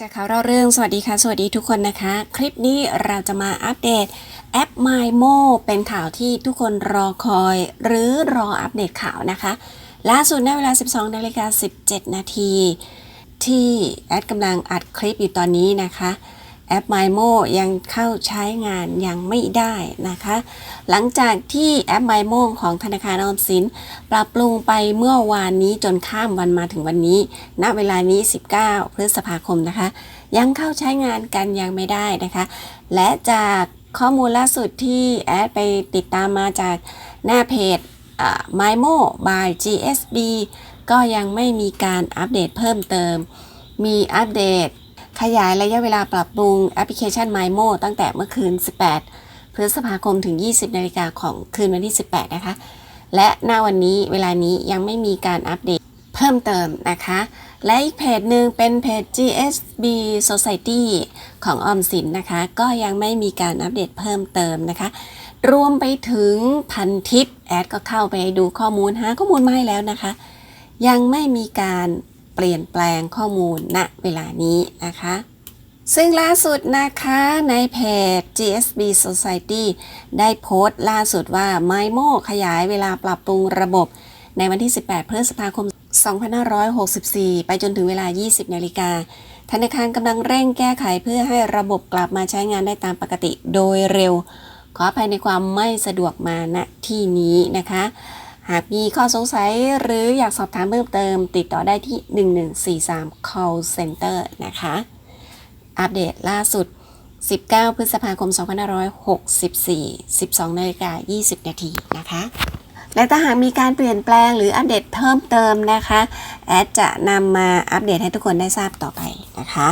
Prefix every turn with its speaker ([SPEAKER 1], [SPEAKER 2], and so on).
[SPEAKER 1] จากข่าวเราเรื่องสวัสดีค่ะ สวัสดีทุกคนนะคะ คลิปนี้เราจะมาอัปเดตแอป MyMo เป็นข่าวที่ทุกคนรอคอย หรือรออัปเดตข่าวนะคะ ล่าสุดในเวลา 12นาฬิกา17 นาที ที่แอดกำลังอัดคลิปอยู่ตอนนี้นะคะ แอป MyMo ยังเข้าใช้งานยังไม่ได้นะคะ หลังจากที่แอป MyMo ของธนาคารออมสิน ปรับปรุงไปเมื่อวานนี้จนข้ามวันมาถึงวันนี้ ณเวลานี้ 19 พฤษภาคมนะคะ ยังเข้าใช้งานกันยังไม่ได้นะคะ และจากข้อมูลล่าสุดที่แอดไปติดตามมาจากหน้าเพจ MyMo by GSB ก็ยังไม่มีการอัปเดตเพิ่มเติม มีอัปเดต ขยายระยะเวลาปรับปรุงแอปพลิเคชัน MyMo ตั้งแต่เมื่อคืน 18 พฤษภาคมถึง 20 นาฬิกาของคืนวันที่ 18 นะคะ และหน้าวันนี้เวลานี้ยังไม่มีการอัปเดตเพิ่มเติมนะคะ และอีกเพจหนึ่งเป็นเพจ GSB Society ของออมสินนะคะ ก็ยังไม่มีการอัปเดตเพิ่มเติมนะคะ รวมไปถึงพันทิปแอดก็เข้าไปดูข้อมูลหาข้อมูลมาให้แล้วนะคะ ยังไม่มีการ เปลี่ยนแปลงข้อมูลณเวลานี้นะคะ ซึ่งล่าสุดนะคะในเพจ GSB Society ได้โพสต์ล่าสุดว่า MyMo ขยายเวลาปรับปรุงระบบในวันที่ 18 พฤษภาคม 2564 ไปจนถึงเวลา 20 นาฬิกา ธนาคารกำลังเร่งแก้ไขเพื่อให้ระบบกลับมาใช้งานได้ตามปกติโดยเร็ว ขออภัยในความไม่สะดวกมาณที่นี้นะคะ หากมีข้อสงสัยหรืออยากสอบถามเพิ่มเติม ติดต่อได้ที่ 1143 call center นะคะ อัปเดตล่าสุด 19 พฤษภาคม 2564 12นาฬิกา20 นาทีนะคะ และถ้าหากมีการเปลี่ยนแปลงหรืออัปเดตเพิ่มเติมนะคะ แอดจะนำมาอัปเดตให้ทุกคนได้ทราบต่อไปนะคะ